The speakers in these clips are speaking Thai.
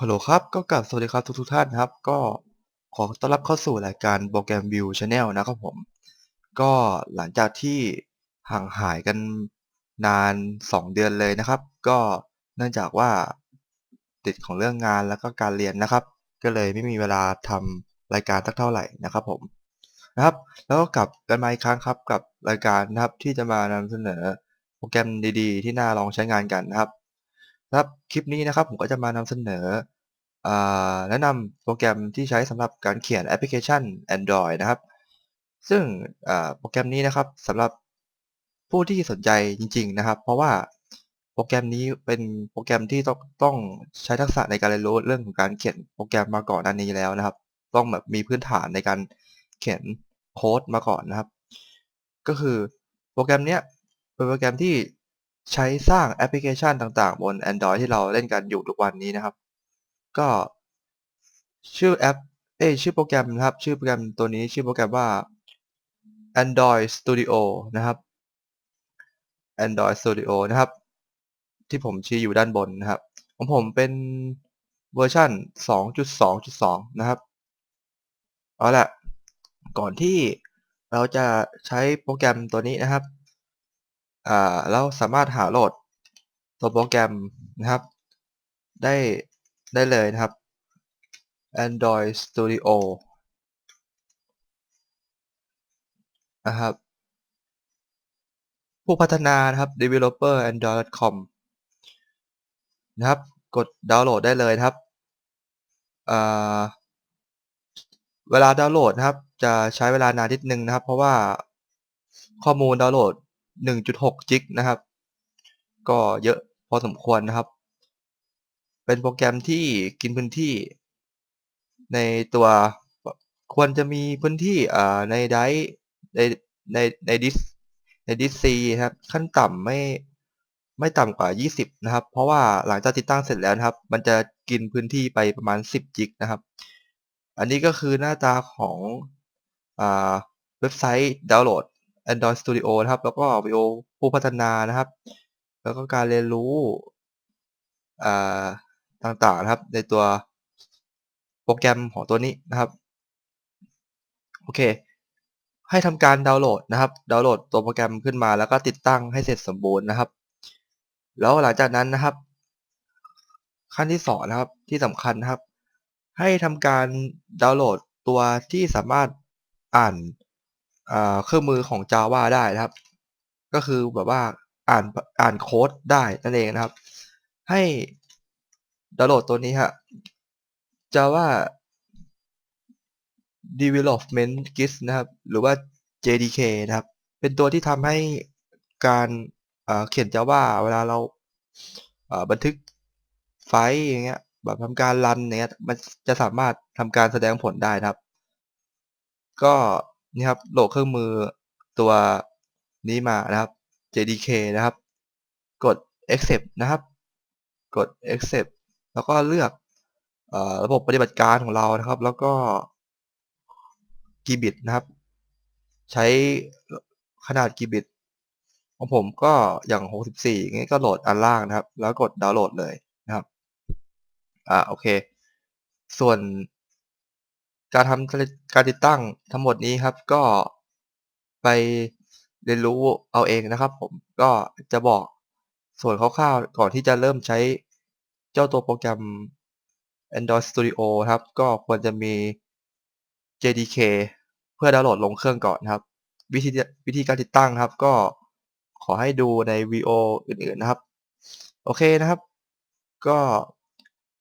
ฮัลโหลครับ ก็กราบสวัสดีครับทุกๆท่านนะครับ ก็ขอต้อนรับเข้าสู่รายการโปรแกรม View Channel นะครับผม ก็หลังจากที่ห่างหายกันนาน 2 เดือนเลยนะครับ ก็เนื่องจากว่าติดของเรื่องงานแล้วก็การเรียนนะครับ ก็เลยไม่มีเวลาทำรายการสักเท่าไหร่นะครับผมนะครับ แล้วก็กลับกันมาอีกครั้งครับกับรายการนะครับที่จะมานำเสนอโปรแกรมดีๆ ที่น่าลองใช้งานกันนะครับครับคลิปนี้นะครับผมก็จะมานำเสนอ แนะนำโปรแกรมที่ใช้สำหรับการเขียนแอปพลิเคชัน Android นะครับ ซึ่งโปรแกรมนี้นะครับสำหรับผู้ที่สนใจจริง ๆ นะครับ เพราะว่าโปรแกรมนี้เป็นโปรแกรมที่ต้องต้องใช้ทักษะในการเรียนรู้เรื่องของการเขียนโปรแกรมมาก่อนหน้านี้แล้วนะครับ ต้องแบบมีพื้นฐานในการเขียนโค้ดมาก่อนนะครับ ก็คือโปรแกรมเนี้ยเป็นโปรแกรมที่ใช้สร้างแอปพลิเคชันต่างๆ บน Android ที่เราเล่นกันอยู่ทุกวันนี้นะครับ ก็ชื่อแอป เอ้ชื่อโปรแกรมนะครับ ชื่อโปรแกรมตัวนี้ชื่อโปรแกรมว่า Android Studio นะครับ Android Studio นะครับ ที่ผมชี้อยู่ด้านบนนะครับ ของผมเป็นเวอร์ชัน2.2.2 นะครับ เอาละก่อนที่เราจะใช้โปรแกรมตัวนี้นะครับอ่าเราสามารถหาโหลดตัวโปรแกรมนะครับ ได้ ได้เลยนะครับ Android Studio นะครับ ผู้พัฒนานะครับ developer android.com นะครับ กดดาวน์โหลดได้เลยครับ เวลาดาวน์โหลดนะครับ จะใช้เวลานานนิดนึงนะครับ เพราะว่าข้อมูลดาวน์โหลด 1.6 จิกนะครับ ก็เยอะพอสมควรนะครับ เป็นโปรแกรมที่กินพื้นที่ ในตัวควรจะมีพื้นที่ในไดในในในดิสในดิสซีครับ ขั้นต่ำไม่ไม่ต่ำกว่า 20 นะครับ เพราะว่าหลังจากติดตั้งเสร็จแล้วนะครับ มันจะกินพื้นที่ไปประมาณ 10 จิกนะครับ อันนี้ก็คือหน้าตาของอเว็บไซต์ดาวน์โหลด Android Studio นะครับ แล้วก็วิดีโอผู้พัฒนานะครับ แล้วก็การเรียนรู้อ่า ต่างๆนะครับ ในตัวโปรแกรมของตัวนี้นะครับโอเค ให้ทำการดาวน์โหลดนะครับ ดาวน์โหลดตัวโปรแกรมขึ้นมา แล้วก็ติดตั้งให้เสร็จสมบูรณ์นะครับ แล้วหลังจากนั้นนะครับ ขั้นที่สองนะครับที่สำคัญนะครับ ให้ทำการดาวน์โหลดตัวที่สามารถอ่านเครื่องมือของ Java ได้นะครับ ก็คือแบบว่าอ่านอ่านโค้ดได้นั่นเองนะครับ ให้ ดาวน์โหลดตัวนี้ฮะ Java Development Kit นะครับ หรือว่า JDK นะครับ เป็นตัวที่ทำให้การเขียน Java เวลาเราบันทึกไฟล์อย่างเงี้ยแบบทำการรันอย่างเงี้ยมันจะสามารถทำการแสดงผลได้นะครับ ก็นี่ครับโหลดเครื่องมือตัวนี้มานะครับ JDK นะครับ กด accept นะครับ กด accept แล้วก็เลือกระบบปฏิบัติการของเรานะครับ แล้วก็กี่บิตนะครับ ใช้ขนาดกี่บิตของผมก็อย่าง 64อย่างนี้ก็โหลดอันล่างนะครับ แล้วกดดาวน์โหลดเลยนะครับอ่าโอเค ส่วนการทำการติดตั้งทั้งหมดนี้ครับ ก็ไปเรียนรู้เอาเองนะครับ ผมก็จะบอกส่วนคร่าวๆก่อนที่จะเริ่มใช้ เจ้าตัวโปรแกรม Android Studio ครับ ก็ควรจะมี JDK เพื่อดาวน์โหลดลงเครื่องก่อนครับ วิธีวิธีการติดตั้งครับ ก็ขอให้ดูในวีดีโออื่นๆนะครับ โอเคนะครับ ก็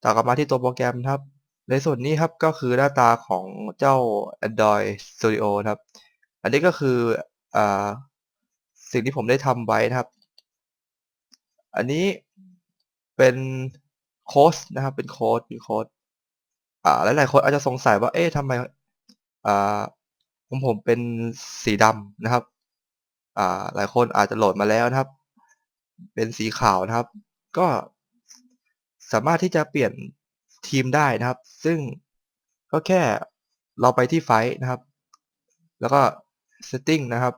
ต่อกลับมาที่ตัวโปรแกรมครับ ในส่วนนี้ครับก็คือหน้าตาของเจ้า Android Studio ครับ อันนี้ก็คืออ่าสิ่งที่ผมได้ทำไว้นะครับ อันนี้เป็น ค้ดนะครับเป็นโค้ดเป็นโค้ดอ่าหลายๆคนอาจจะสงสัยว่าเอ๊ะทำไมอ่าของผมเป็นสีดำนะครับอ่าหลายคนอาจจะโหลดมาแล้วนะครับ เป็นสีขาวนะครับ ก็สามารถที่จะเปลี่ยนทีมได้นะครับ ซึ่งก็แค่เราไปที่ไฟล์นะครับ แล้วก็ setting นะครับ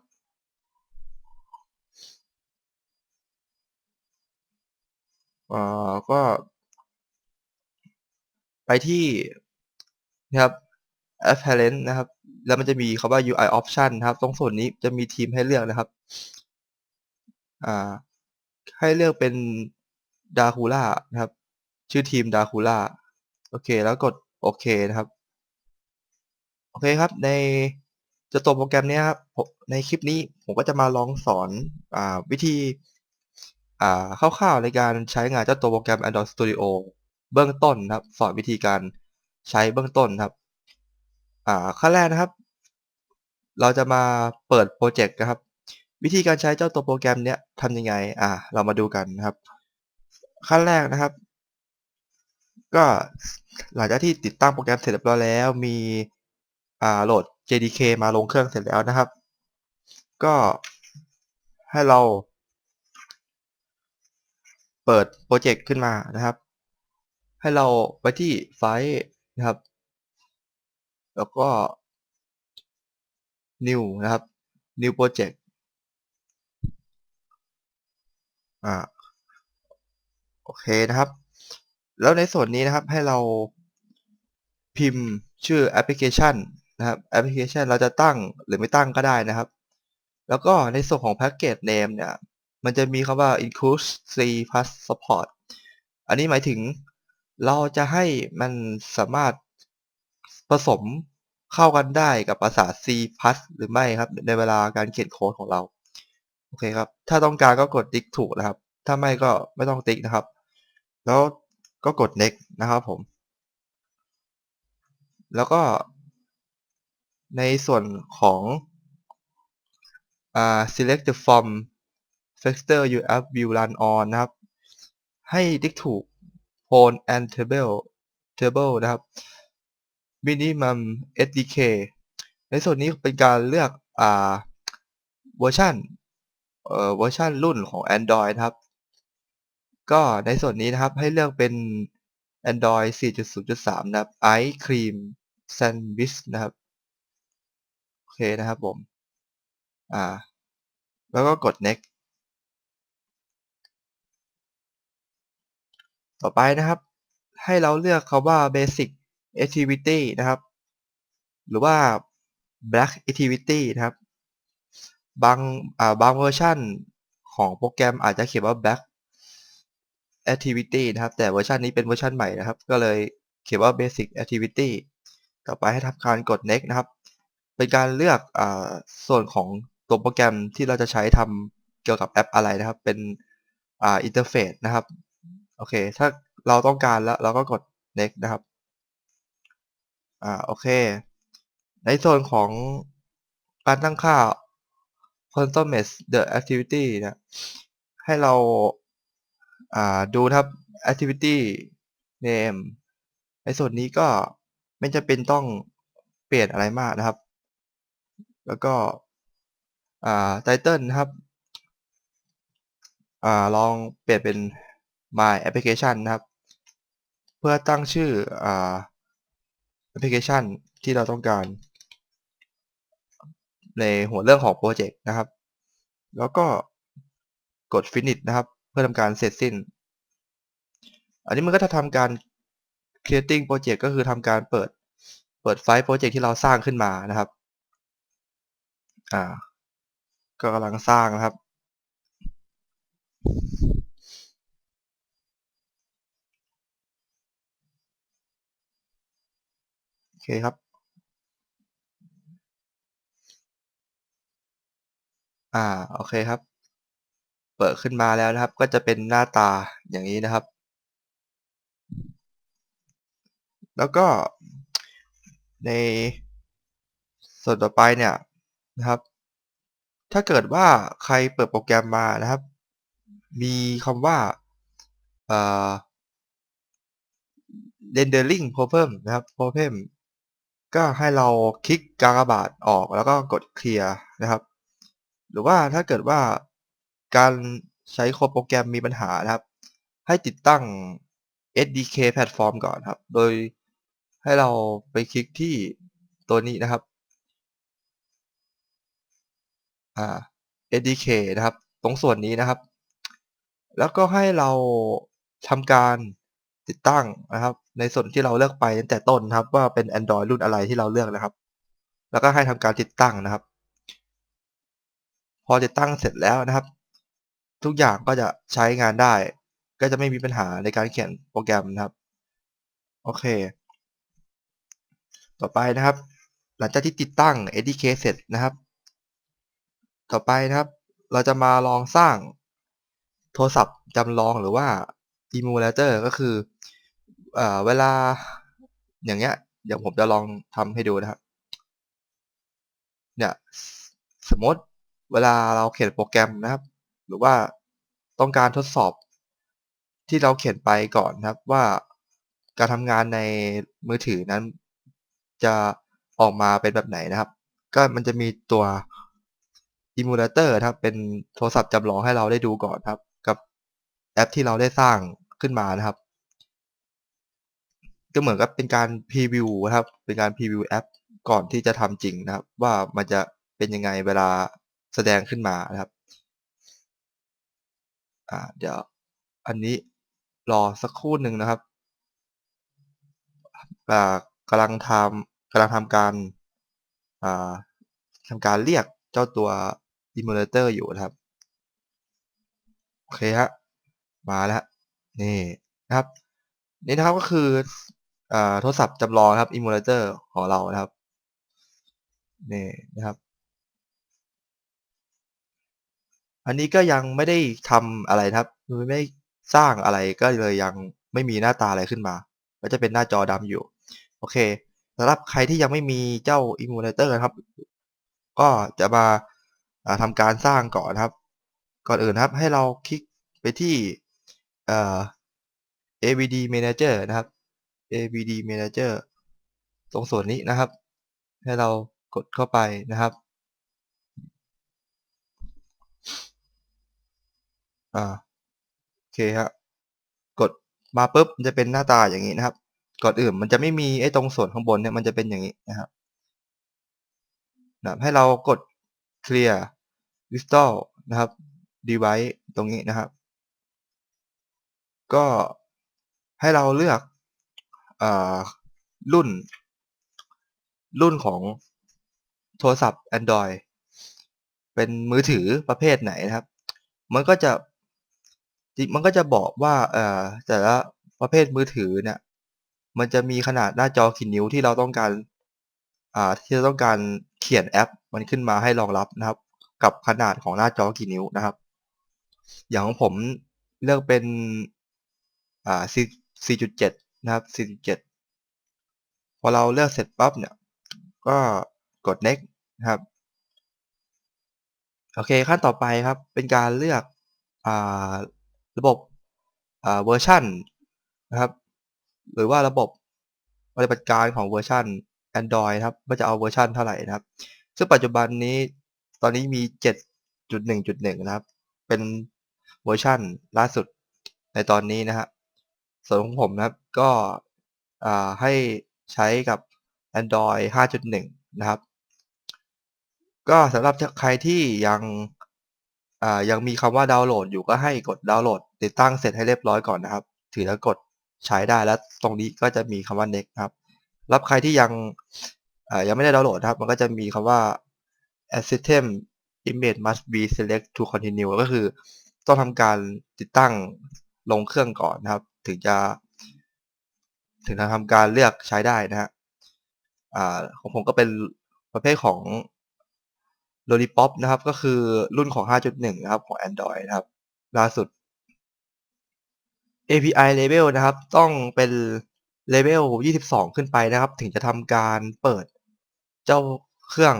อ่าก็ ไปที่นะครับ apparent นะครับ แล้วมันจะมีคำว่า UI option นะครับ ตรงส่วนนี้จะมีทีมให้เลือกนะครับ อ่า ให้เลือกเป็น Dracula นะครับ ชื่อทีม Dracula โอเค แล้วกดโอเคนะครับ โอเคครับ ในจะตัวโปรแกรมนี้ครับ ในคลิปนี้ผมก็จะมาลองสอนอวิธีคร่าวๆในการใช้งานเจ้าตัวโปรแกรม Android Studio เบื้องต้นนะครับ สอนวิธีการใช้เบื้องต้นครับขั้นแรกนะครับ เราจะมาเปิดโปรเจกต์นะครับ วิธีการใช้เจ้าตัวโปรแกรมเนี้ยทำยังไง อ่า เรามาดูกันนะครับ ขั้นแรกนะครับ ก็หลังจากที่ติดตั้งโปรแกรมเสร็จเรียบร้อยแล้ว มีอ่าโหลด JDK มาลงเครื่องเสร็จแล้วนะครับ ก็ให้เราเปิดโปรเจกต์ขึ้นมานะครับ ให้เราไปที่ไฟล์นะครับ แล้วก็ new นะครับ new project อ่าโอเคนะครับ แล้วในส่วนนี้นะครับให้เราพิมพ์ชื่อแอปพลิเคชันนะครับแอปพลิเคชันเราจะตั้งหรือไม่ตั้งก็ได้นะครับ แล้วก็ในส่วนของ package name เนี่ย มันจะมีคำว่า include C plus support อันนี้หมายถึง เราจะให้มันสามารถผสมเข้ากันได้กับภาษา C plus หรือไม่ครับ ในเวลาการเขียนโค้ดของเรา โอเคครับ ถ้าต้องการก็กดติ๊กถูกนะครับ ถ้าไม่ก็ไม่ต้องติ๊กนะครับ แล้วก็กด next นะครับผม แล้วก็ในส่วนของอ่า select the form factor you have will run on นะครับ ให้ติ๊กถูก phone and table table นะครับ minimum SDK ในส่วนนี้เป็นการเลือกอ่าเวอร์ชันเอ่อเวอร์ชันรุ่นของ Android นะครับ ก็ในส่วนนี้นะครับให้เลือกเป็น Android 4.0.3 นะครับ Ice Cream Sandwich นะครับ โอเคนะครับผม อ่า แล้วก็กด next ต่อไปนะครับ ให้เราเลือกคำว่า basic activity นะครับ หรือว่า black activity นะครับบางอ่าบางเวอร์ชันของโปรแกรมอาจจะเขียนว่า black activity นะครับ แต่เวอร์ชันนี้เป็นเวอร์ชันใหม่นะครับ ก็เลยเขียนว่า basic activity ต่อไปให้ทำการกด next นะครับ เป็นการเลือกอส่วนของตัวโปรแกรมที่เราจะใช้ทำเกี่ยวกับแอปอะไรนะครับ เป็นอ่าอินเทอร์เฟซนะครับ โอเค ถ้าเราต้องการแล้วเราก็กด next นะครับ อ่า โอเค ในส่วนของการตั้งค่า consummate the activity นะให้เรา อ่า ดูครับ activity name ในส่วนนี้ก็ไม่จะเป็นต้องเปลี่ยนอะไรมากนะครับ แล้วก็ อ่า title นะครับ อ่า ลองเปลี่ยนเป็น my application นะครับ เพื่อตั้งชื่อแอปพลิเคชันที่เราต้องการ ในหัวเรื่องของโปรเจกต์นะครับ แล้วก็กด finish นะครับ เพื่อทำการเสร็จสิ้น อันนี้มันก็จะทำการ creating project ก็คือทำการเปิดเปิดไฟล์โปรเจกต์ที่เราสร้างขึ้นมานะครับ อ่า ก็กำลังสร้างนะครับ โอ เคครับ อ่า โอเคครับ เปิดขึ้นมาแล้วนะครับ ก็จะเป็นหน้าตาอย่างนี้นะครับ แล้วก็ในส่วนต่อไปเนี่ยนะครับ ถ้าเกิดว่าใครเปิดโปรแกรมมานะครับ มีคำว่าเอ่อ rendering problem นะครับ problem ก็ให้เราคลิกกากบาทออกแล้วก็กดเคลียร์นะครับ หรือว่าถ้าเกิดว่าการใช้โค้ดโปรแกรมมีปัญหานะครับ ให้ติดตั้ง SDK แพลตฟอร์มก่อนครับ โดยให้เราไปคลิกที่ตัวนี้นะครับอ่า SDK นะครับ ตรงส่วนนี้นะครับ แล้วก็ให้เราทำการติดตั้งนะครับ ในส่วนที่เราเลือกไปตั้งแต่ต้นนะครับว่าเป็น Android รุ่นอะไรที่เราเลือกนะครับ แล้วก็ให้ทำการติดตั้งนะครับ พอติดตั้งเสร็จแล้วนะครับ ทุกอย่างก็จะใช้งานได้ ก็จะไม่มีปัญหาในการเขียนโปรแกรมนะครับ โอเค ต่อไปนะครับ หลังจากที่ติดตั้ง SDK เสร็จนะครับ ต่อไปนะครับ เราจะมาลองสร้างโทรศัพท์จำลองหรือว่า emulator ก็คือ เอ่อเวลาอย่างเงี้ยเดี๋ยวผมจะลองทำให้ดูนะครับ เนี่ยสมมติเวลาเราเขียนโปรแกรมนะครับ หรือว่าต้องการทดสอบที่เราเขียนไปก่อนนะครับว่าการทำงานในมือถือนั้น จะออกมาเป็นแบบไหนนะครับ ก็มันจะมีตัว emulator นะครับเป็นโทรศัพท์จำลองให้เราได้ดูก่อนครับ กับแอปที่เราได้สร้างขึ้นมานะครับ ก็เหมือนกับเป็นการพรีวิวครับ เป็นการพรีวิวแอปก่อนที่จะทำจริงนะครับ ว่ามันจะเป็นยังไงเวลาแสดงขึ้นมานะครับ อ่า เดี๋ยวอันนี้รอสักครู่หนึ่งนะครับอ่ากำลังทำกำลังทำการอ่าทำการเรียกเจ้าตัว emulator อยู่นะครับ โอเคฮะ มาแล้ว นี่นะครับ นี่นะครับก็คือ ทรศัพท์จำลองครับ emulator ของเรานะครับนี่นะครับ อันนี้ก็ยังไม่ได้ทำอะไรนะครับไม่ได้สร้างอะไรก็เลยยังไม่มีหน้าตาอะไรขึ้นมา ก็จะเป็นหน้าจอดำอยู่ โอเคสำหรับใครที่ยังไม่มีเจ้า emulator นะครับ ก็จะมาทำการสร้างก่อนนะครับ ก่อนอื่นนะครับให้เราคลิกไปที่ AVD Manager นะครับ AVD Manager ตรงส่วนนี้นะครับ ให้เรากดเข้าไปนะครับอ่าโอเคฮะกดมาปุ๊บมันจะเป็นหน้าตาอย่างนี้นะครับ ก่อนอื่นมันจะไม่มีไอ้ตรงส่วนข้างบนเนี่ยมันจะเป็นอย่างนี้นะครับนะให้เรากด clear install นะครับ device ตรงนี้นะครับ ก็ให้เราเลือก รุ่น รุ่นของโทรศัพท์ Android เป็นมือถือประเภทไหนนะครับ มันก็จะมันก็จะบอกว่าเอ่อแต่ละประเภทมือถือเนี่ยมันจะมีขนาดหน้าจอกี่นิ้วที่เราต้องการอ่าที่เราต้องการเขียนแอป มันขึ้นมาให้รองรับนะครับ กับขนาดของหน้าจอกี่นิ้วนะครับ อย่างของผมเลือกเป็นอ่า4.7 นะครับ4.7พอเราเลือกเสร็จปั๊บเนี่ย ก็กด next นะครับ โอเคขั้นต่อไปครับ เป็นการเลือกอระบบเวอร์ชันนะครับ หรือว่าระบบปฏิบัติการของเวอร์ชัน Android ครับว่าจะเอาเวอร์ชันเท่าไหร่นะครับ ซึ่งปัจจุบันนี้ตอนนี้มี 7.1.1 นะครับ เป็นเวอร์ชันล่าสุดในตอนนี้นะฮะส่วนของผมนะครับ ก็ให้ใช้กับ Android 5.1 นะครับ ก็สำหรับใครที่ยังยังมีคำว่าดาวน์โหลดอยู่ก็ให้กดดาวน์โหลด ติดตั้งเสร็จให้เรียบร้อยก่อนนะครับ ถือแล้วกดใช้ได้แล้วตรงนี้ก็จะมีคำว่า next ครับรับใครที่ยังยังไม่ได้ดาวน์โหลดครับ มันก็จะมีคำว่า system image must be select to continue ก็คือต้องทำการติดตั้งลงเครื่องก่อนนะครับ ถึงจะ ถึงจะทำการเลือกใช้ได้นะฮะของผมก็เป็นประเภทของ Lollipop นะครับ ก็คือรุ่นของ 5.1 นะครับ ของ Android นะครับ ล่าสุด API level นะครับ ต้องเป็น level 22 ขึ้นไปนะครับ ถึงจะทำการเปิดเจ้าเครื่อง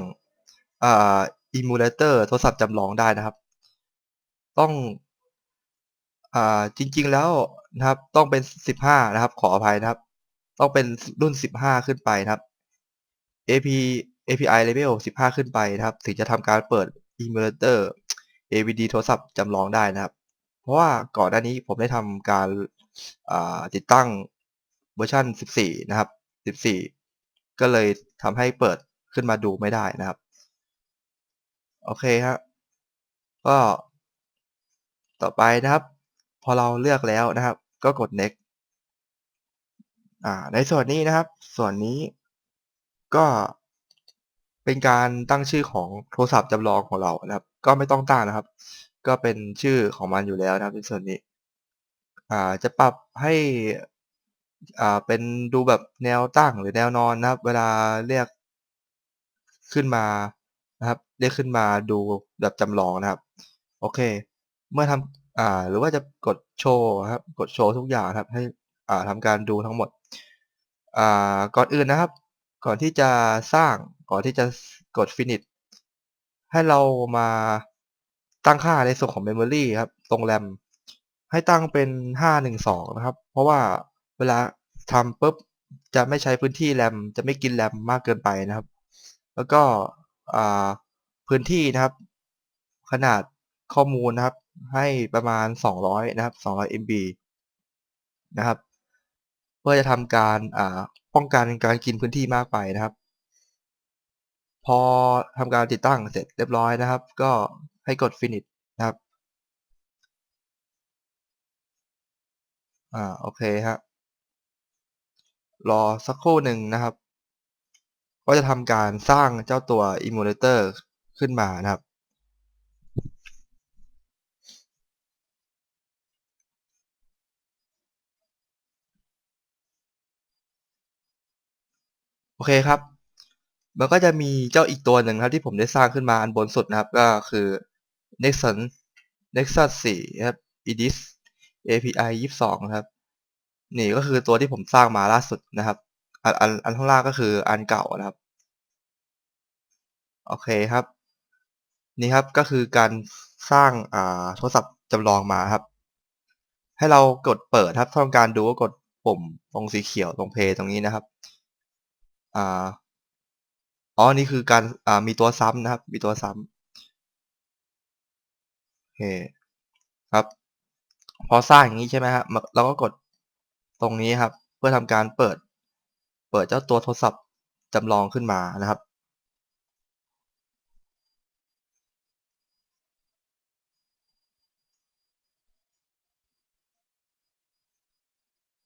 อ่า emulator โทรศัพท์จำลองได้นะครับ ต้องอ่าจริง ๆ แล้วนะครับ ต้องเป็น 15 นะครับ ขออภัยนะครับ ต้องเป็นรุ่น 15 ขึ้นไปนะครับ AP API level 15 ขึ้นไปนะครับ ถึงจะทำการเปิด emulator AVD โทรศัพท์จำลองได้นะครับ เพราะว่าก่อนหน้านี้ผมได้ทำการติดตั้งเวอร์ชัน14 นะครับ 14 ก็เลยทำให้เปิดขึ้นมาดูไม่ได้นะครับ โอเคครับก็ต่อไปนะครับ พอเราเลือกแล้วนะครับ ก็กด next อ่าในส่วนนี้นะครับ ส่วนนี้ก็เป็นการตั้งชื่อของโทรศัพท์จำลองของเรานะครับ ก็ไม่ต้องตั้งนะครับ ก็เป็นชื่อของมันอยู่แล้วนะครับในส่วนนี้อ่าจะปรับให้อ่าเป็นดูแบบแนวตั้งหรือแนวนอนนะครับ เวลาเรียกขึ้นมานะครับ เรียกขึ้นมาดูแบบจำลองนะครับ โอเค เมื่อทำอ่าหรือว่าจะกดโชว์ครับ กดโชว์ทุกอย่างครับ ให้อ่าทำการดูทั้งหมด ก่อนอื่นนะครับ ก่อนที่จะสร้างก่อนที่จะกด finish ให้เรามาตั้งค่าในส่วนของ memory ครับ ตรง RAM ให้ตั้งเป็น 512 นะครับ เพราะว่าเวลาทำปุ๊บจะไม่ใช้พื้นที่ RAM จะไม่กิน RAM มากเกินไปนะครับ แล้วก็พื้นที่นะครับ ขนาดข้อมูลนะครับ ให้ประมาณ 200 นะครับ 200 MB นะครับ พื่อจะทำการอ่าป้องกันการกินพื้นที่มากไปนะครับ พอทำการติดตั้งเสร็จเรียบร้อยนะครับ ก็ให้กด finish นะครับอ่าโอเคครับรอสักครู่หนึ่งนะครับ ก็จะทำการสร้างเจ้าตัว emulator ขึ้นมานะครับ โอเคครับ มันก็จะมีเจ้าอีกตัวหนึ่งครับที่ผมได้สร้างขึ้นมาอันบนสุดนะครับ ก็คือ Nexus Nexus 4ครับ edis API 22ครับนี่ก็คือตัวที่ผมสร้างมาล่าสุดนะครับ อันอันอันข้างล่างก็คืออันเก่านะครับ โอเคครับ นี่ครับก็คือการสร้างอ่าโทรศัพท์จำลองมาครับ ให้เรากดเปิดครับถ้าต้องการดูก็กดปุ่มตรงสีเขียวตรงเพย์ตรงนี้นะครับ อ่าอ๋อนี่คือการอ่ามีตัวซ้ำนะครับ มีตัวซ้ำโอเคครับ พอสร้างอย่างนี้ใช่ไหมครับเราก็กดตรงนี้ครับ เพื่อทำการเปิด เปิดเจ้าตัวโทรศัพท์จำลองขึ้นมานะครับ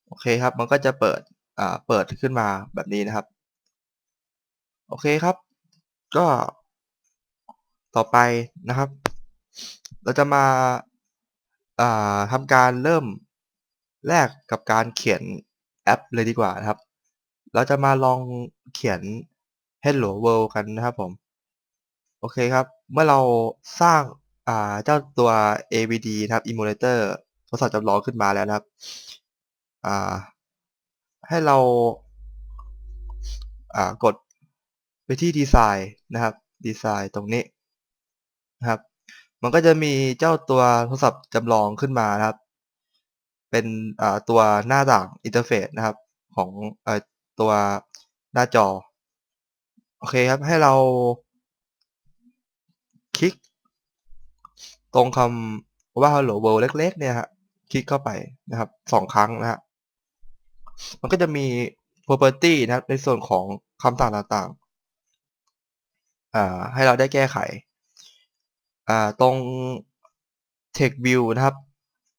โอเคครับ มันก็จะเปิด อ่า เปิดขึ้นมาแบบนี้นะครับ โอเคครับ ก็ต่อไปนะครับ เราจะมาอ่าทำการเริ่มแรกกับการเขียนแอปเลยดีกว่านะครับ เราจะมาลองเขียน Hello World กันนะครับผม โอเคครับ เมื่อเราสร้างเจ้าตัว AVD นะครับ emulator ทดสอบจำลองขึ้นมาแล้วนะครับ ให้เรากด ไปที่ดีไซน์นะครับดีไซน์ตรงนี้นะครับ มันก็จะมีเจ้าตัวโทรศัพท์จำลองขึ้นมานะครับ เป็นตัวหน้าต่างอินเทอร์เฟซนะครับของอตัวหน้าจอ โอเคครับ ให้เรา คลิก ตรงคำว่า Hello World เล็ก ๆ เนี่ยครคลิกเข้าไปนะครับสองครั้งนะฮะมันก็จะมี property นะครับในส่วนของคำสั่งต่างๆ ให้เราได้แก้ไขตรง text view นะครับ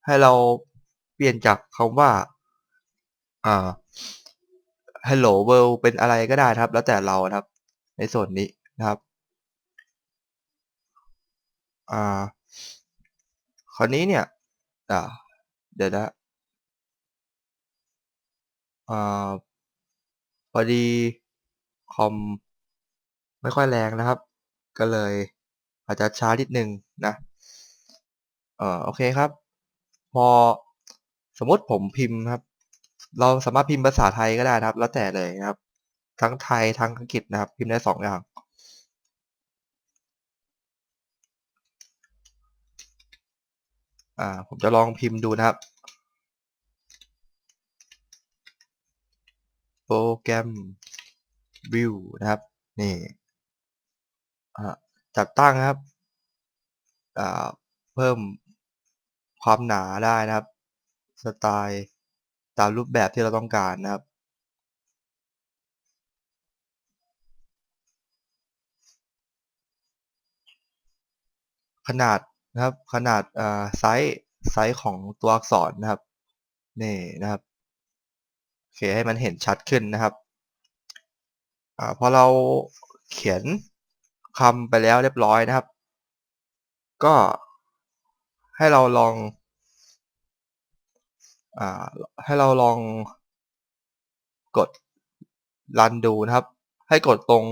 ให้เราเปลี่ยนจากคำว่าา hello world เป็นอะไรก็ได้ครับ แล้วแต่เรานะครับ ในส่วนนี้นะครับคราวนี้เนี่ยเดี๋ยวนะพอดีคอม ไม่ค่อยแรงนะครับ ก็เลยอาจจะช้านิดนึงนะเออโอเคครับ พอสมมติผมพิมพ์ครับ เราสามารถพิมพ์ภาษาไทยก็ได้นะครับ แล้วแต่เลยนะครับ ทั้งไทยทั้งอังกฤษนะครับ พิมพ์ได้สองอย่างอ่าผมจะลองพิมพ์ดูนะครับ โปรแกรม view นะครับ นี่ จัดตั้งครับเพิ่มความหนาได้นะครับ สไตล์ตามรูปแบบที่เราต้องการนะครับ ขนาดนะครับ ขนาดไซส์ไซส์ของตัวอักษรนะครับ นี่นะครับโอเคให้มันเห็นชัดขึ้นนะครับ อ่าพอเราเขียน คำไปแล้วเรียบร้อยนะครับ ก็ให้เราลองอให้เราลองกดรันดูนะครับ ให้กดตรง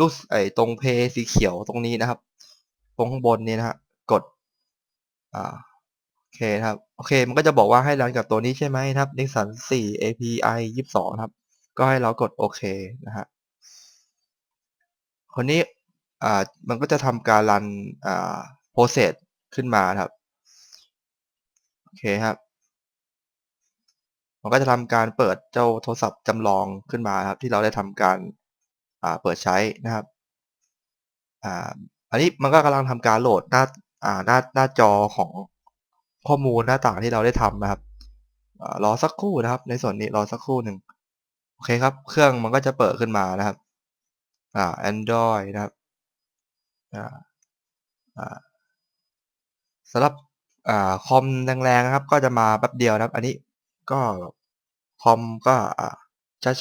รูปไอ้ตรงเพย์สีเขียวตรงนี้นะครับ ตรงข้างบนนี้นะฮะกดอ่าโอเคนะครับโอเค มันก็จะบอกว่าให้รันกับตัวนี้ใช่ไหมครับ Nixon 4 API 22 ครับ ก็ให้เรากดโอเคนะฮะคนนี้ อ่า มันก็จะทำการรัน อ่า process ขึ้นมานะครับ โอเคครับ มันก็จะทำการเปิดเจ้าโทรศัพท์จำลองขึ้นมาครับ ที่เราได้ทำการ อ่า เปิดใช้นะครับ อ่า อันนี้มันก็กำลังทำการโหลดหน้า อ่า หน้า หน้าจอของข้อมูลหน้าต่างที่เราได้ทำนะครับอรอสักครู่นะครับ ในส่วนนี้รอสักครู่หนึ่งโอเคครับ เครื่องมันก็จะเปิดขึ้นมานะครับอ่า Android นะครับ สำหรับอคอมแรงๆนะครับ ก็จะมาแป๊บเดียวนะครับ อันนี้ก็คอมก็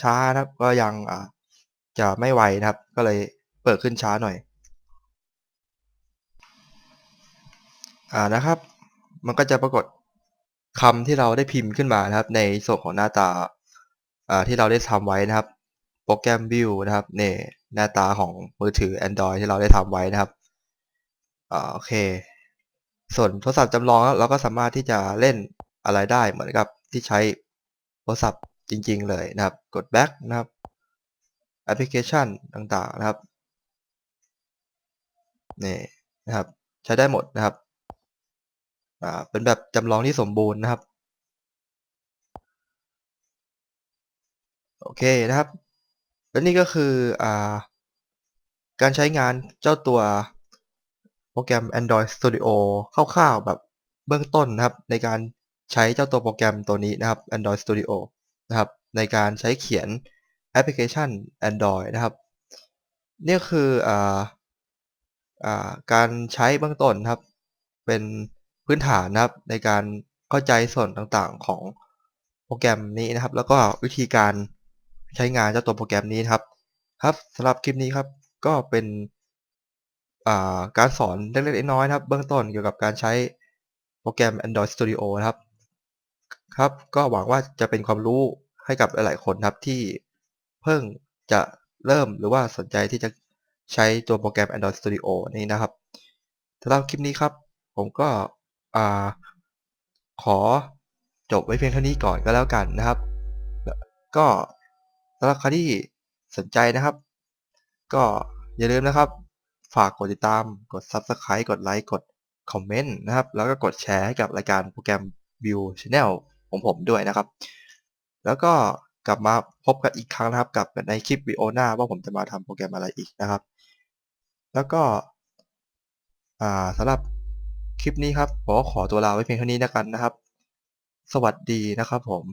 ช้าๆนะครับ ก็ยังจะไม่ไวนะครับ ก็เลยเปิดขึ้นช้าหน่อยอ่านะครับ มันก็จะปรากฏคำที่เราได้พิมพ์ขึ้นมานะครับ ในส่วนของหน้าตาที่เราได้ทำไว้นะครับ โปรแกรม View นะครับเนี่ย หน้าตาของมือถือ Android ที่เราได้ทำไว้นะครับอ่าโอเค ส่วนโทรศัพท์จำลองเราก็สามารถที่จะเล่นอะไรได้เหมือนกับที่ใช้โทรศัพท์จริง ๆ เลยนะครับ กด back นะครับแอปพลิเคชันต่างๆนะครับนี่นะครับใช้ได้หมดนะครับอ่าเป็นแบบจำลองที่สมบูรณ์นะครับ โอเคนะครับ และนี่ก็คืออ่าการใช้งานเจ้าตัวโปรแกรม Android Studio คร่าวๆแบบเบื้องต้นนะครับ ในการใช้เจ้าตัวโปรแกรมตัวนี้นะครับ Android Studio นะครับ ในการใช้เขียนแอปพลิเคชัน Android นะครับนี่คืออ่าอ่าการใช้เบื้องต้นครับ เป็นพื้นฐานนะครับ ในการเข้าใจส่วนต่างๆของโปรแกรมนี้นะครับ แล้วก็วิธีการ ใช้งานเจ้าตัวโปรแกรมนี้ครับ ครับสำหรับคลิปนี้ครับก็เป็นาการสอนเล็กๆน้อยๆนะครับ เบื้องต้นเกี่ยวกับการใช้โปรแกรม Android Studio นะครับ ครับ ก็หวังว่าจะเป็นความรู้ให้กับหลายๆคนครับที่เพิ่งจะเริ่มหรือว่าสนใจที่จะใช้ตัวโปรแกรม Android Studio นี้นะครับสำหรับคลิปนี้ครับ ผมก็ขอจบไว้เพียงเท่านี้ก่อนก็แล้วกันนะครับ ก็ สำหรับใครที่สนใจนะครับ ก็อย่าลืมนะครับ ฝากกดติดตาม กด Subscribe กดไลค์ กดคอมเมนต์นะครับ แล้วก็กดแชร์ให้กับรายการโปรแกรม View Channel ของผมด้วยนะครับ แล้วก็กลับมาพบกันอีกครั้งนะครับ กับในคลิปวิดีโอหน้าว่าผมจะมาทำโปรแกรมอะไรอีกนะครับ แล้วก็สำหรับคลิปนี้ครับผมขอตัวลาไว้เพียงเท่านี้แล้วกันนะครับ สวัสดีนะครับผม